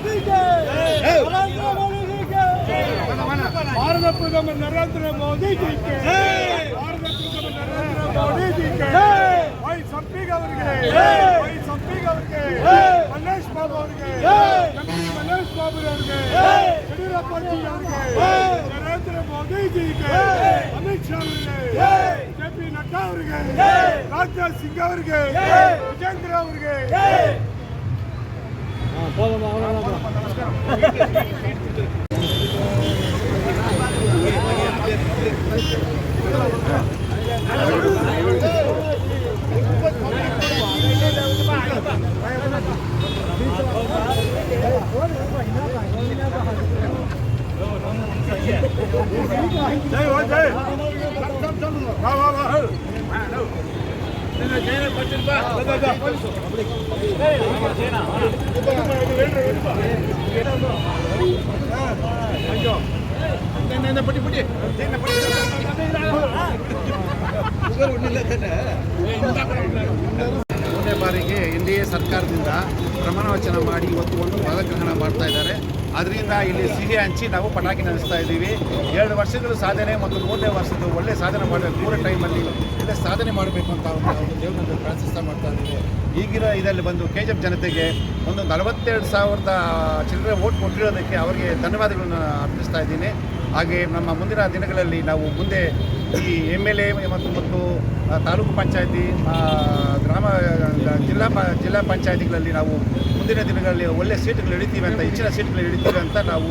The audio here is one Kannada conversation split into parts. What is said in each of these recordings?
மோடி கே நரேந்திர மோடி கே பாரத பிரதமர் நரேந்திர மோடி ஜி கே பாரத பிரதமர் நரேந்திர மோடி ஜி கே வை சம்பிக் அவர்களே வை சம்பிக் அவர்களே மல்லேஷ் பாபு அவர்களே எம்பி மல்லேஷ் பாபு அவர்களே ಯಡಿಯೂರಪ್ಪ ಜಿ ಅವರಿಗೆ ನರೇಂದ್ರ ಮೋದಿ ಜಿಗೆ ಅಮಿತ್ ಶಾ ಅವರಿಗೆ ಜೆ ಪಿ ನಡ್ಡಾ ಅವರಿಗೆ ರಾಜನಾಥ್ ಸಿಂಗ್ ಅವರಿಗೆ ವಿಜೇಂದ್ರ ಅವರಿಗೆ ಜೈ જય જય ચાલો ચાલો વાહ વાહ વાહ હા ಸರ್ಕಾರದಿಂದ ಪ್ರಮಾಣ ವಚನ ಮಾಡಿ ಇವತ್ತು ಒಂದು ಪದಗ್ರಹಣ ಮಾಡ್ತಾ ಇದ್ದಾರೆ ಅದರಿಂದ ಇಲ್ಲಿ ಸಿಹಿ ಹಂಚಿ ನಾವು ಪಟಾಕಿ ನಡೆಸ್ತಾ ಇದ್ದೀವಿ. ಎರಡು ವರ್ಷಗಳು ಸಾಧನೆ ಮತ್ತು ಮೂರನೇ ವರ್ಷದ ಒಳ್ಳೆ ಸಾಧನೆ ಮಾಡಬೇಕು. ಮೂರು ಟೈಮಲ್ಲಿ ಒಳ್ಳೆ ಸಾಧನೆ ಮಾಡಬೇಕು ಅಂತ ಒಂದು ದೇವರನ್ನು ಪ್ರಾರ್ಥಿಸ್ತಾ ಮಾಡ್ತಾ ಇದ್ದೀವಿ. ಈಗಿನ ಇದರಲ್ಲಿ ಬಂದು ಕೆ ಜಿ ಎಫ್ ಜನತೆಗೆ ಒಂದು ನಲವತ್ತೆರಡು ಸಾವಿರದ ಚಿಲ್ಲರೆ ಓಟ್ ಕೊಟ್ಟಿರೋದಕ್ಕೆ ಅವರಿಗೆ ಧನ್ಯವಾದಗಳನ್ನು ಅರ್ಪಿಸ್ತಾ ಇದ್ದೀನಿ. ಹಾಗೆ ನಮ್ಮ ಮುಂದಿನ ದಿನಗಳಲ್ಲಿ ನಾವು ಮುಂದೆ ಈ ಎಂ ಎಲ್ ಎ ಮತ್ತು ಮತ್ತು ತಾಲೂಕು ಪಂಚಾಯತಿ ಗ್ರಾಮ ಜಿಲ್ಲಾ ಜಿಲ್ಲಾ ಪಂಚಾಯತಿಗಳಲ್ಲಿ ನಾವು ಮುಂದಿನ ದಿನಗಳಲ್ಲಿ ಒಳ್ಳೆ ಸೀಟ್ಗಳು ಹಿಡಿತೀವಿ ಅಂತ, ಹೆಚ್ಚಿನ ಸೀಟ್ಗಳು ಹಿಡಿತೀವಿ ಅಂತ ನಾವು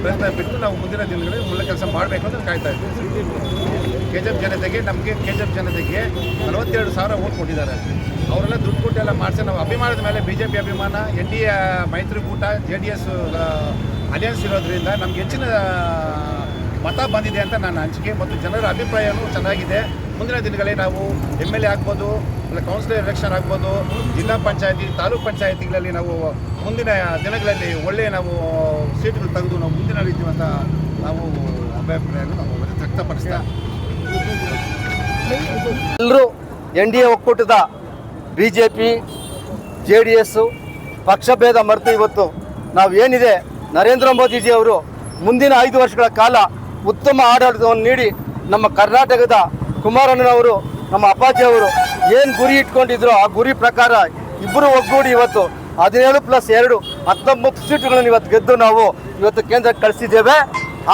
ಪ್ರಯತ್ನ ಬಿಟ್ಟು ನಾವು ಮುಂದಿನ ದಿನಗಳಲ್ಲಿ ಒಳ್ಳೆ ಕೆಲಸ ಮಾಡಬೇಕು ಅಂತ ಕಾಯ್ತಾ ಇದ್ದೀವಿ. ಕೆ ಜಿ ಎಫ್ ಜನತೆಗೆ, ನಮಗೆ ಕೆ ಜಿ ಎಫ್ ಜನತೆಗೆ ನಲವತ್ತೆರಡು ಸಾವಿರ ಓಟ್ ಕೊಟ್ಟಿದ್ದಾರೆ. ಅವರೆಲ್ಲ ದುಡ್ಡು ಕೊಟ್ಟು ಎಲ್ಲ ಮಾಡಿಸಿ, ನಾವು ಅಭಿಮಾನದ ಮೇಲೆ ಬಿ ಜೆ ಪಿ ಅಭಿಮಾನ ಎನ್ ಡಿ ಎ ಮೈತ್ರಿಕೂಟ ಜೆ ಡಿ ಎಸ್ ಅಲಿಯನ್ಸ್ ಇರೋದ್ರಿಂದ ನಮ್ಗೆ ಹೆಚ್ಚಿನ ಮತ ಬಂದಿದೆ ಅಂತ ನನ್ನ ಹಂಚಿಕೆ ಮತ್ತು ಜನರ ಅಭಿಪ್ರಾಯವೂ ಚೆನ್ನಾಗಿದೆ. ಮುಂದಿನ ದಿನಗಳಲ್ಲಿ ನಾವು ಎಂ ಎಲ್ ಎ ಆಗ್ಬೋದು, ಇಲ್ಲ ಕೌನ್ಸಿಲರ್ ಎಲೆಕ್ಷನ್ ಆಗ್ಬೋದು, ಜಿಲ್ಲಾ ಪಂಚಾಯತಿ, ತಾಲೂಕ್ ಪಂಚಾಯತಿಗಳಲ್ಲಿ ನಾವು ಮುಂದಿನ ದಿನಗಳಲ್ಲಿ ಒಳ್ಳೆಯ ನಾವು ಸೀಟ್ಗಳು ತೆಗೆದು ನಾವು ಮುಂದಿನ ರೀತಿ ಅಂತ ನಾವು ಅಭಿಪ್ರಾಯವನ್ನು ನಾವು ವ್ಯಕ್ತಪಡಿಸ್ತಾ ಎಲ್ಲರೂ ಎನ್ ಡಿ ಎ ಒಕ್ಕೂಟದ B J P J D S ಪಕ್ಷಭೇದ ಮರೆತು ಇವತ್ತು ನಾವು ಏನಿದೆ ನರೇಂದ್ರ ಮೋದಿಜಿ ಅವರು ಮುಂದಿನ ಐದು ವರ್ಷಗಳ ಕಾಲ ಉತ್ತಮ ಆಡಳಿತವನ್ನು ನೀಡಿ ನಮ್ಮ ಕರ್ನಾಟಕದ ಕುಮಾರಣ್ಣನವರು, ನಮ್ಮ ಅಪ್ಪಾಜಿ ಅವರು ಏನು ಗುರಿ ಇಟ್ಕೊಂಡಿದ್ರು ಆ ಗುರಿ ಪ್ರಕಾರ ಇಬ್ಬರು ಒಗ್ಗೂಡಿ ಇವತ್ತು ಹದಿನೇಳು ಪ್ಲಸ್ ಎರಡು ಹತ್ತೊಂಬತ್ತು ಸೀಟುಗಳನ್ನು ಇವತ್ತು ಗೆದ್ದು ನಾವು ಇವತ್ತು ಕೇಂದ್ರಕ್ಕೆ ಕಳಿಸಿದ್ದೇವೆ.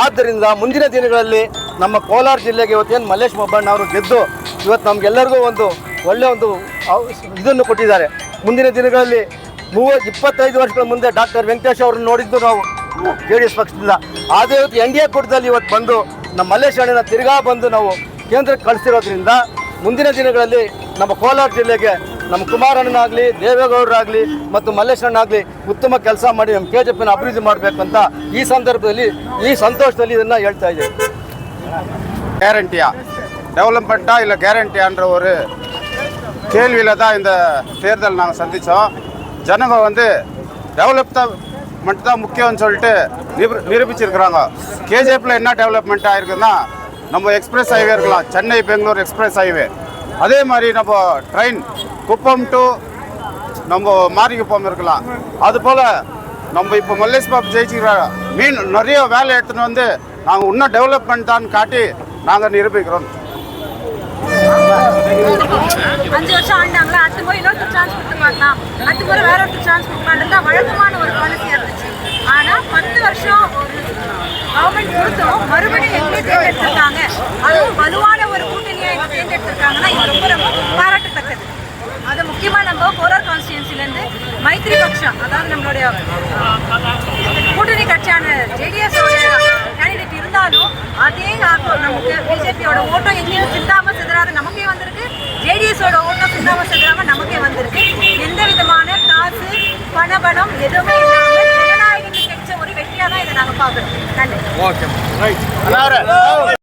ಆದ್ದರಿಂದ ಮುಂದಿನ ದಿನಗಳಲ್ಲಿ ನಮ್ಮ ಕೋಲಾರ ಜಿಲ್ಲೆಗೆ ಇವತ್ತೇನು ಮಲ್ಲೇಶ್ ಮೊಬ್ಬಣ್ಣ ಅವರು ಗೆದ್ದು ಇವತ್ತು ನಮಗೆಲ್ಲರಿಗೂ ಒಂದು ಒಳ್ಳೆಯ ಒಂದು ಇದನ್ನು ಕೊಟ್ಟಿದ್ದಾರೆ. ಮುಂದಿನ ದಿನಗಳಲ್ಲಿ ಮೂವ, ಇಪ್ಪತ್ತೈದು ವರ್ಷಗಳ ಮುಂದೆ ಡಾಕ್ಟರ್ ವೆಂಕಟೇಶ್ ಅವರನ್ನು ನೋಡಿದ್ದು ನಾವು ಜೆ ಡಿ ಎಸ್ ಪಕ್ಷದಿಂದ ಆದರೆ ಇವತ್ತು ಎನ್ ಡಿ ಎ ಕೂಟದಲ್ಲಿ ಇವತ್ತು ಬಂದು ನಮ್ಮ ಮಲ್ಲೇಶ್ ಅಣ್ಣನ ತಿರ್ಗಾ ಬಂದು ನಾವು ಕೇಂದ್ರಕ್ಕೆ ಕಳಿಸಿರೋದ್ರಿಂದ ಮುಂದಿನ ದಿನಗಳಲ್ಲಿ ನಮ್ಮ ಕೋಲಾರ ಜಿಲ್ಲೆಗೆ ನಮ್ಮ ಕುಮಾರಣ್ಣನಾಗಲಿ ದೇವೇಗೌಡರಾಗಲಿ ಮತ್ತು ಮಲ್ಲೇಶ್ ಅಣ್ಣಾಗಲಿ ಉತ್ತಮ ಕೆಲಸ ಮಾಡಿ ನಮ್ಮ ಕೆ ಜೆ ಪಿನ ಅಭಿವೃದ್ಧಿ ಮಾಡಬೇಕಂತ ಈ ಸಂದರ್ಭದಲ್ಲಿ ಈ ಸಂತೋಷದಲ್ಲಿ ಇದನ್ನು ಹೇಳ್ತಾ ಇದ್ದೀವಿ கேரண்டியா டெவலப்மெண்ட்டா இல்லை கேரண்டியான்ற ஒரு கேள்வியில் தான் இந்த தேர்தல் நாங்கள் சந்தித்தோம் ஜனங்க வந்து டெவலப்மெண்ட் தான் முக்கியம்னு சொல்லிட்டு நிரூ நிரூபிச்சிருக்கிறாங்க கேஜிஎஃப்பில் என்ன டெவலப்மெண்ட் ஆயிருக்குன்னா நம்ம எக்ஸ்பிரஸ் ஹைவே இருக்கலாம். Chennai Bangalore express highway. அதே மாதிரி நம்ம ட்ரெயின் குப்பம் டு நம்ம மாரிக்குப்பம் இருக்கலாம். அதுபோல் நம்ம இப்போ மல்லேஷ் பாபு ஜெயிச்சுக்கிற மீன் நிறைய வேலை எடுத்துன்னு வந்து நாங்கள் இன்னும் டெவலப்மெண்ட் தான் காட்டி நாங்கள் நிரூபிக்கிறோம். அஞ்சு வருஷம் ஆண்டாங்களா அடுத்த முறை இன்னொருத்தர் சான்ஸ் கொடுத்து பார்க்கலாம் அடுத்த முறை வேற ஒருத்தர் சான்ஸ் கொடுக்கலான்றது தான் வழக்கமான ஒரு பாலிசியாக இருந்துச்சு. ஆனால் பத்து வருஷம் ஒரு கவர்மெண்ட் கொடுத்தோம் மறுபடியும் எங்களே தேர்ந்தெடுத்திருக்காங்க. அதுவும் வலுவான ஒரு கூட்டணியை எங்க தேர்ந்தெடுத்திருக்காங்கன்னா இது ரொம்ப ரொம்ப பாராட்டத்தக்கது. அது முக்கியமாக நம்ம போரார் கான்ஸ்டியூன்சிலேருந்து மைத்ரி பக்ஷம் அதாவது நம்மளுடைய கூட்டணி கட்சியான ஜேடிஎஸ் பணபலம் எதுவுமே ஜனநாயகத்துக்கு கிடைச்ச ஒரு வெற்றியாக தான் இதை நாங்கள் பார்க்குறோம். நன்றி. அதாவது